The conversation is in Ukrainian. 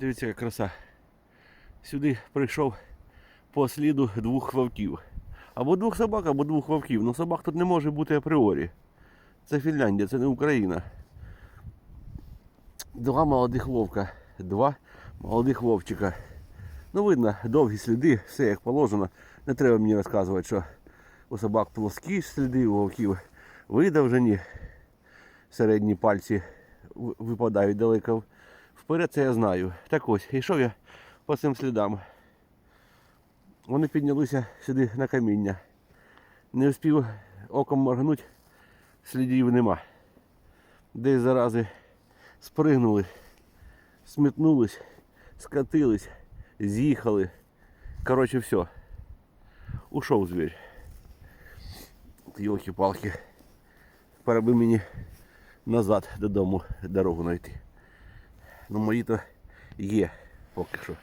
Дивіться, яка краса. Сюди прийшов по сліду двох вовків. Або двох собак, або двох вовків. Ну собак тут не може бути апріорі. Це Фінляндія, це не Україна. Два молодих вовка, два молодих вовчика. Ну, видно, довгі сліди, все як положено. Не треба мені розказувати, що у собак плоскі сліди, у вовків видовжені. Середні пальці випадають далеко вперед, це я знаю. Так ось, йшов я по цим слідам. Вони піднялися сюди на каміння. Не встиг оком моргнути, слідів нема. Десь зарази спригнули, смітнулись, скатились, з'їхали. Коротше, все. Ушов звір. Йолки-палки. Пора би мені назад додому дорогу знайти. Ну мої то є поки що.